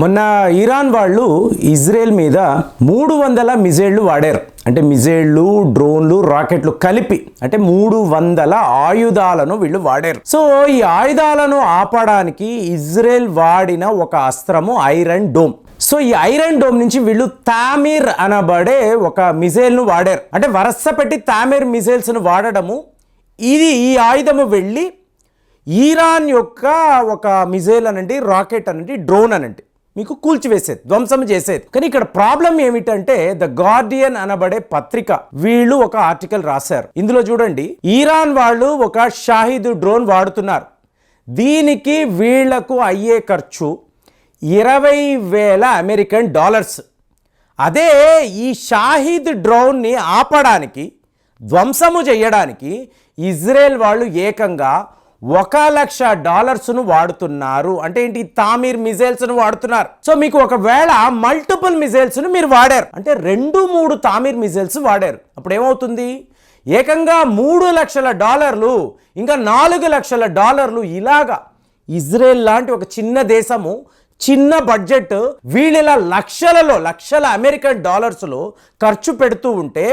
మొన్న ఇరాన్ వాళ్ళు ఇజ్రాయెల్ మీద మూడు వందల మిజైళ్ళు వాడారు. అంటే మిజైళ్ళు డ్రోన్లు రాకెట్లు కలిపి అంటే మూడు వందల ఆయుధాలను వీళ్ళు వాడారు. సో ఈ ఆయుధాలను ఆపడానికి ఇజ్రాయెల్ వాడిన ఒక అస్త్రము ఐరన్ డోమ్. సో ఈ ఐరన్ డోమ్ నుంచి వీళ్ళు తామీర్ అనబడే ఒక మిజైల్ను వాడారు. అంటే వరస పెట్టి తామీర్ మిజైల్స్ను వాడడము ఇది ఈ ఆయుధము వెళ్ళి ఈరాన్ యొక్క ఒక మిజైల్ అనండి రాకెట్ అనండి డ్రోన్ అనండి. మీకు కూల్చివేసేది ధ్వంసం చేసేది. కానీ ఇక్కడ ప్రాబ్లం ఏమిటంటే ద గార్డియన్ అనబడే పత్రిక వీళ్ళు ఒక ఆర్టికల్ రాశారు. ఇందులో చూడండి ఈరాన్ వాళ్ళు ఒక షాహిద్ డ్రోన్ వాడుతున్నారు. దీనికి వీళ్ళకు అయ్యే ఖర్చు ఇరవై వేల అమెరికన్ డాలర్స్. అదే ఈ షాహిద్ డ్రోన్ని ఆపడానికి ధ్వంసము చేయడానికి ఇజ్రాయెల్ వాళ్ళు ఏకంగా ఒక లక్ష డాలర్స్ను వాడుతున్నారు. అంటే ఏంటి? తామీర్ మిజైల్స్ను వాడుతున్నారు. సో మీకు ఒకవేళ మల్టిపుల్ మిజైల్స్ను మీరు వాడారు. అంటే రెండు మూడు తామీర్ మిజైల్స్ వాడారు. అప్పుడు ఏమవుతుంది ఏకంగా మూడు లక్షల డాలర్లు ఇంకా నాలుగు లక్షల డాలర్లు ఇలాగా ఇజ్రాయెల్ లాంటి ఒక చిన్న దేశము చిన్న బడ్జెట్ వీళ్ళ లక్షలలో లక్షల అమెరికన్ డాలర్స్లో ఖర్చు పెడుతూ ఉంటే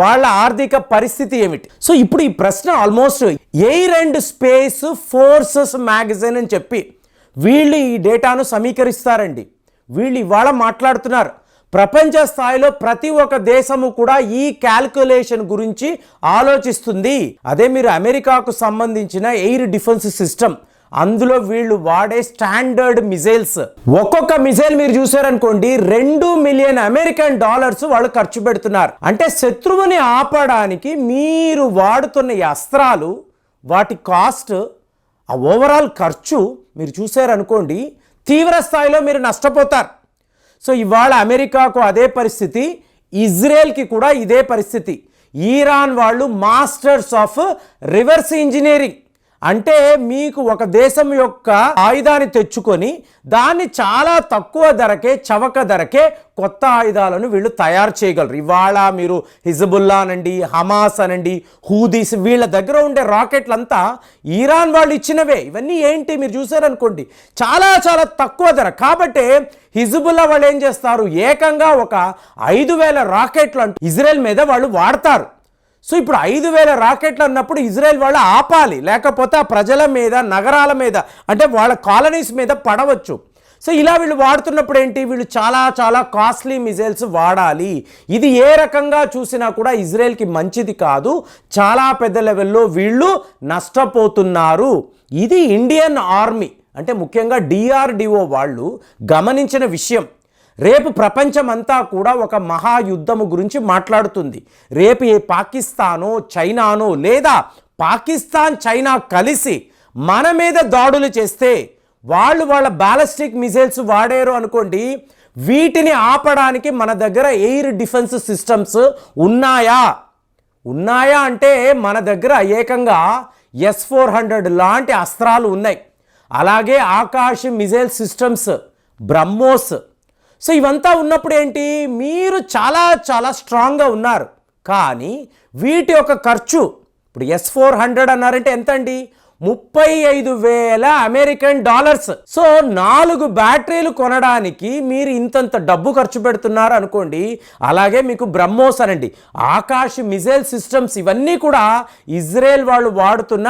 వాళ్ళ ఆర్థిక పరిస్థితి ఏమిటి? సో ఇప్పుడు ఈ ప్రశ్న almost air and space forces magazine అని చెప్పి వీళ్ళు ఈ డేటాను సమీకరిస్తారండి. వీళ్ళు ఇవాళ మాట్లాడుతున్నారు. ప్రపంచ స్థాయిలో ప్రతి ఒక్క దేశము కూడా ఈ క్యాల్కులేషన్ గురించి ఆలోచిస్తుంది. అదే మీరు అమెరికాకు సంబంధించిన ఎయిర్ డిఫెన్స్ సిస్టమ్. అందులో వీళ్ళు వాడే స్టాండర్డ్ మిజైల్స్. ఒక్కొక్క మిజైల్ మీరు చూసారనుకోండి రెండు మిలియన్ అమెరికన్ డాలర్స్ వాళ్ళు ఖర్చు పెడుతున్నారు. అంటే శత్రువుని ఆపడానికి మీరు వాడుతున్న ఈ అస్త్రాలు వాటి కాస్ట్ ఆ ఓవరాల్ ఖర్చు మీరు చూసారనుకోండి తీవ్ర స్థాయిలో మీరు నష్టపోతారు. సో ఇవాళ అమెరికాకు అదే పరిస్థితి ఇజ్రాయెల్కి కూడా ఇదే పరిస్థితి. ఈరాన్ వాళ్ళు మాస్టర్స్ ఆఫ్ రివర్స్ ఇంజనీరింగ్. అంటే మీకు ఒక దేశం యొక్క ఆయుధాన్ని తెచ్చుకొని దాన్ని చాలా తక్కువ ధరకే చవక ధరకే కొత్త ఆయుధాలను వీళ్ళు తయారు చేయగలరు. ఇవాళ మీరు హిజబుల్లా అనండి హమాస్ అనండి హూదీస్ వీళ్ళ దగ్గర ఉండే రాకెట్లంతా ఈరాన్ వాళ్ళు ఇచ్చినవే. ఇవన్నీ ఏంటి మీరు చూసారనుకోండి చాలా చాలా తక్కువ ధర. కాబట్టి హిజబుల్లా వాళ్ళు ఏం చేస్తారు? ఏకంగా ఒక ఐదు వేల రాకెట్లు అంటూ ఇజ్రాయెల్ మీద వాళ్ళు వాడతారు. సో ఇప్పుడు ఐదు వేల రాకెట్లు అన్నప్పుడు ఇజ్రాయెల్ వాళ్ళు ఆపాలి లేకపోతే ఆ ప్రజల మీద నగరాల మీద అంటే వాళ్ళ కాలనీస్ మీద పడవచ్చు. సో ఇలా వీళ్ళు వాడుతున్నప్పుడు ఏంటి? వీళ్ళు చాలా చాలా కాస్ట్లీ మిజైల్స్ వాడాలి. ఇది ఏ రకంగా చూసినా కూడా ఇజ్రాయెల్కి మంచిది కాదు. చాలా పెద్ద లెవెల్లో వీళ్ళు నష్టపోతున్నారు. ఇది ఇండియన్ ఆర్మీ అంటే ముఖ్యంగా డిఆర్డిఓ వాళ్ళు గమనించిన విషయం. రేపు ప్రపంచమంతా కూడా ఒక మహాయుద్ధము గురించి మాట్లాడుతుంది. రేపు ఏ పాకిస్తానో చైనానో లేదా పాకిస్తాన్ చైనా కలిసి మన మీద దాడులు చేస్తే వాళ్ళు వాళ్ళ బ్యాలిస్టిక్ మిజైల్స్ వాడారు అనుకోండి వీటిని ఆపడానికి మన దగ్గర ఎయిర్ డిఫెన్స్ సిస్టమ్స్ ఉన్నాయా? ఉన్నాయా అంటే మన దగ్గర ఏకంగా ఎస్ ఫోర్ హండ్రెడ్ లాంటి అస్త్రాలు ఉన్నాయి. అలాగే Akash missile systems BrahMos so ఇవంతా ఉన్నప్పుడు ఏంటి? మీరు చాలా చాలా స్ట్రాంగ్గా ఉన్నారు. కానీ వీటి యొక్క ఖర్చు ఇప్పుడు ఎస్ ఫోర్ హండ్రెడ్ అన్నారంటే ఎంత అండి ముప్పై ఐదు వేల అమెరికన్ డాలర్స్. సో నాలుగు బ్యాటరీలు కొనడానికి మీరు ఇంతంత డబ్బు ఖర్చు పెడుతున్నారు అనుకోండి అలాగే మీకు బ్రహ్మోస్ అనండి ఆకాశ్ మిజైల్ సిస్టమ్స్ ఇవన్నీ కూడా ఇజ్రాయెల్ వాళ్ళు వాడుతున్న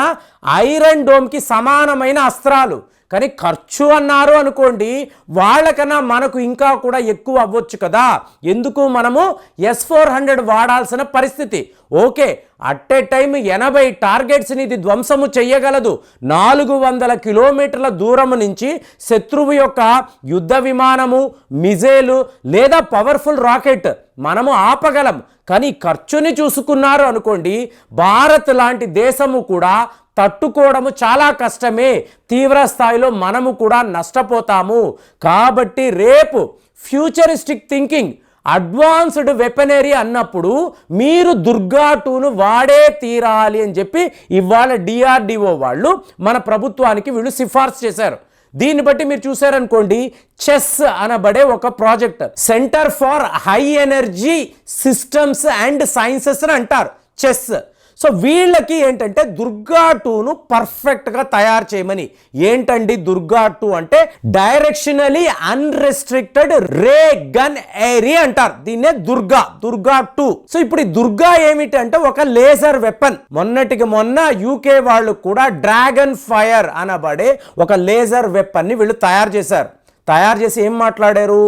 ఐరన్ డోమ్కి సమానమైన అస్త్రాలు. కానీ ఖర్చు అన్నారు అనుకోండి వాళ్ళకన్నా మనకు ఇంకా కూడా ఎక్కువ అవ్వచ్చు కదా. ఎందుకు మనము ఎస్ ఫోర్ హండ్రెడ్ వాడాల్సిన పరిస్థితి? ఓకే అట్ ఏ టైం ఎనభై టార్గెట్స్ని ఇది ధ్వంసము చెయ్యగలదు. నాలుగు వందల కిలోమీటర్ల దూరం నుంచి శత్రువు యొక్క యుద్ధ విమానము మిజైలు లేదా పవర్ఫుల్ రాకెట్ మనము ఆపగలం. కానీ ఖర్చుని చూసుకున్నారు అనుకోండి భారత్ లాంటి దేశము కూడా తట్టుకోవడము చాలా కష్టమే. తీవ్ర స్థాయిలో మనము కూడా నష్టపోతాము. కాబట్టి రేపు ఫ్యూచరిస్టిక్ థింకింగ్ అడ్వాన్స్డ్ వెపనరీ అన్నప్పుడు మీరు దుర్గా టూను వాడే తీరాలి అని చెప్పి ఇవాళ డిఆర్డిఓ వాళ్ళు మన ప్రభుత్వానికి వీళ్ళు సిఫార్సు చేశారు. దీన్ని బట్టి మీరు చూసారనుకోండి చెస్ అనబడే ఒక project. Centre for high energy systems and sciences అని అంటారు. చెస్. సో వీళ్ళకి ఏంటంటే దుర్గా టూను పర్ఫెక్ట్గా తయారు చేయమని. ఏంటండి దుర్గా టూ అంటే? Directionally unrestricted ray gun area అంటారు. దీన్నే దుర్గా దుర్గా టూ. సో ఇప్పుడు ఈ దుర్గా ఏమిటంటే ఒక లేజర్ వెపన్ మొన్నటికి మొన్న యూకే వాళ్ళు కూడా డ్రాగన్ ఫైర్ అనబడే ఒక లేజర్ వెపన్ని వీళ్ళు తయారు చేశారు. తయారు చేసి ఏం మాట్లాడారు?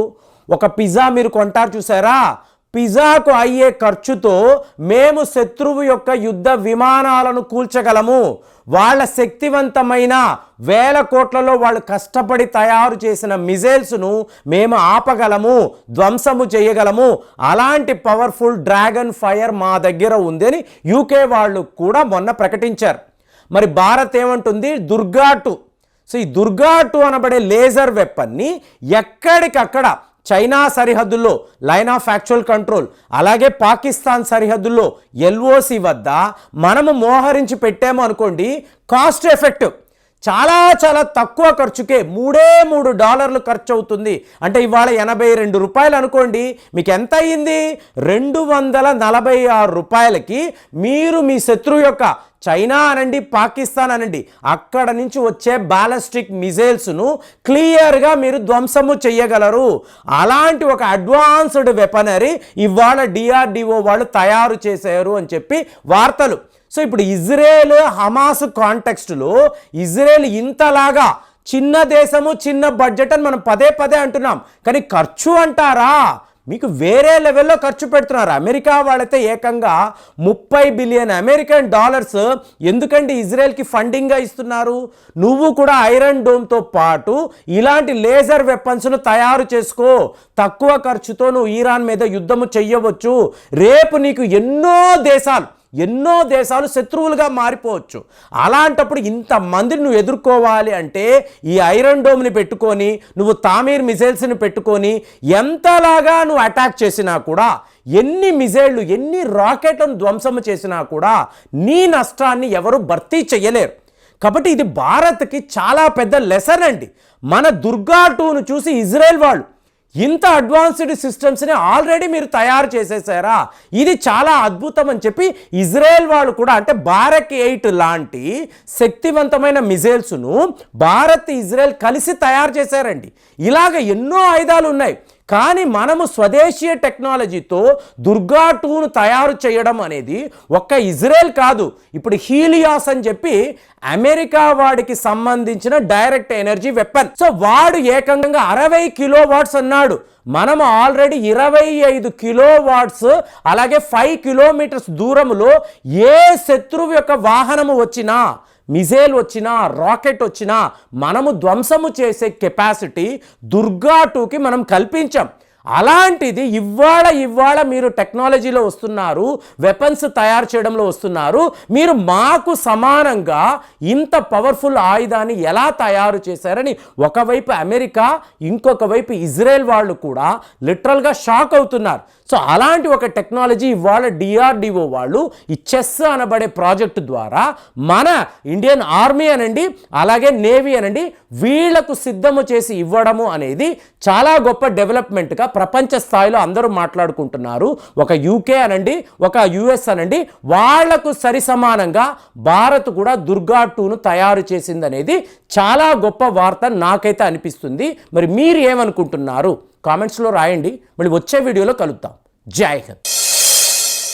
ఒక పిజ్జా మీరు కొంటారు చూసారా? పిజ్జాకు అయ్యే ఖర్చుతో మేము శత్రువు యొక్క యుద్ధ విమానాలను కూల్చగలము. వాళ్ళ శక్తివంతమైన వేల కోట్లలో వాళ్ళు కష్టపడి తయారు చేసిన మిజైల్స్ను మేము ఆపగలము ధ్వంసము చేయగలము. అలాంటి పవర్ఫుల్ డ్రాగన్ ఫైర్ మా దగ్గర ఉంది అని యూకే వాళ్ళు కూడా మొన్న ప్రకటించారు. మరి భారత్ ఏమంటుంది? దుర్గాటు. సో ఈ దుర్గాటు అనబడే లేజర్ వెపన్ని ఎక్కడికక్కడ చైనా సరిహద్దుల్లో లైన్ ఆఫ్ యాక్చువల్ కంట్రోల్ అలాగే పాకిస్తాన్ సరిహద్దుల్లో ఎల్ఓసి వద్ద మనము మోహరించి పెట్టాము అనుకోండి కాస్ట్ ఎఫెక్టివ్ చాలా చాలా తక్కువ ఖర్చుకే మూడే మూడు డాలర్లు ఖర్చు అవుతుంది అంటే ఇవాళ ఎనభై రెండు రూపాయలు అనుకోండి మీకు ఎంత అయ్యింది? రెండు వందల నలభై ఆరు రూపాయలకి మీరు మీ శత్రువు యొక్క చైనా అనండి పాకిస్తాన్ అనండి అక్కడ నుంచి వచ్చే బాలస్టిక్ మిజైల్స్ను క్లియర్గా మీరు ధ్వంసము చేయగలరు అలాంటి ఒక అడ్వాన్స్డ్ వెపనరీ ఇవాళ డిఆర్డిఓ వాళ్ళు తయారు చేశారు అని చెప్పి వార్తలు. సో ఇప్పుడు ఇజ్రాయేల్ హమాస్ కాంటెక్స్ట్లో ఇజ్రాయేల్ ఇంతలాగా చిన్న దేశము చిన్న బడ్జెట్ అని మనం పదే పదే అంటున్నాం. కానీ ఖర్చు అంటారా? మీకు వేరే లెవెల్లో ఖర్చు పెడుతున్నారు. అమెరికా వాళ్ళైతే ఏకంగా ముప్పై బిలియన్ అమెరికన్ డాలర్స్ ఎందుకండి ఇజ్రాయెల్కి ఫండింగ్గా ఇస్తున్నారు. నువ్వు కూడా ఐరన్ డోమ్తో పాటు ఇలాంటి లేజర్ వెపన్స్ను తయారు చేసుకో. తక్కువ ఖర్చుతో నువ్వు ఈరాన్ మీద యుద్ధము చెయ్యవచ్చు. రేపు నీకు ఎన్నో దేశాలు ఎన్నో దేశాలు శత్రువులుగా మారిపోవచ్చు. అలాంటప్పుడు ఇంతమందిని నువ్వు ఎదుర్కోవాలి అంటే ఈ ఐరన్ డోమ్ని పెట్టుకొని నువ్వు తామీర్ మిజైల్స్ని పెట్టుకొని ఎంతలాగా నువ్వు అటాక్ చేసినా కూడా ఎన్ని మిజైళ్ళు ఎన్ని రాకెట్లను ధ్వంసం చేసినా కూడా నీ నష్టాన్ని ఎవరు భర్తీ చేయలేరు. కాబట్టి ఇది భారత్కి చాలా పెద్ద లెసన్ అండి. మన దుర్గా టూను చూసి ఇజ్రాయెల్ వాళ్ళు ఇంత అడ్వాన్స్డ్ సిస్టమ్స్ని ఆల్రెడీ మీరు తయారు చేసేసారా? ఇది చాలా అద్భుతం అని చెప్పి ఇజ్రాయెల్ వాళ్ళు కూడా అంటే భారత్ ఎయిట్ లాంటి శక్తివంతమైన మిజైల్స్ను భారత్ ఇజ్రాయెల్ కలిసి తయారు చేశారండి. ఇలాగ ఎన్నో ఆయుధాలు ఉన్నాయి. కానీ మనము స్వదేశీయ టెక్నాలజీతో దుర్గా టూను తయారు చేయడం అనేది ఒక్క ఇజ్రాయెల్ కాదు. ఇప్పుడు హీలియాస్ అని చెప్పి అమెరికా వాడికి సంబంధించిన డైరెక్ట్ ఎనర్జీ వెపన్. సో వాడు ఏకంగా అరవై కిలో వాట్స్ అన్నాడు. మనం ఆల్రెడీ ఇరవై ఐదు కిలో వాట్స్ అలాగే ఫైవ్ కిలోమీటర్స్ దూరంలో ఏ శత్రువు యొక్క వాహనము వచ్చినా మిజైల్ వచ్చినా రాకెట్ వచ్చినా మనము ధ్వంసము చేసే కెపాసిటీ దుర్గా టూకి మనం కల్పించాం. అలాంటిది ఇవాళ ఇవాళ మీరు టెక్నాలజీలో వస్తున్నారు వెపన్స్ తయారు చేయడంలో వస్తున్నారు మీరు మాకు సమానంగా ఇంత పవర్ఫుల్ ఆయుధాన్ని ఎలా తయారు చేశారని ఒకవైపు అమెరికా ఇంకొక వైపు ఇజ్రాయెల్ వాళ్ళు కూడా లిటరల్గా షాక్ అవుతున్నారు. సో అలాంటి ఒక టెక్నాలజీ ఇవాళ డిఆర్డిఓ వాళ్ళు ఈ చెస్ అనబడే ప్రాజెక్టు ద్వారా మన ఇండియన్ ఆర్మీ అనండి అలాగే నేవీ అనండి వీళ్ళకు సిద్ధము చేసి ఇవ్వడము అనేది చాలా గొప్ప డెవలప్మెంట్గా ప్రపంచ స్థాయిలో అందరూ మాట్లాడుకుంటున్నారు. ఒక యూకే అనండి ఒక యుఎస్ అనండి వాళ్ళకు సరి సమానంగా భారత్ కూడా దుర్గా టూను తయారు చేసింది అనేది చాలా గొప్ప వార్త నాకైతే అనిపిస్తుంది. మరి మీరు ఏమనుకుంటున్నారు? కామెంట్స్లో రాయండి. మళ్ళీ వచ్చే వీడియోలో కలుద్దాం. జై హింద్.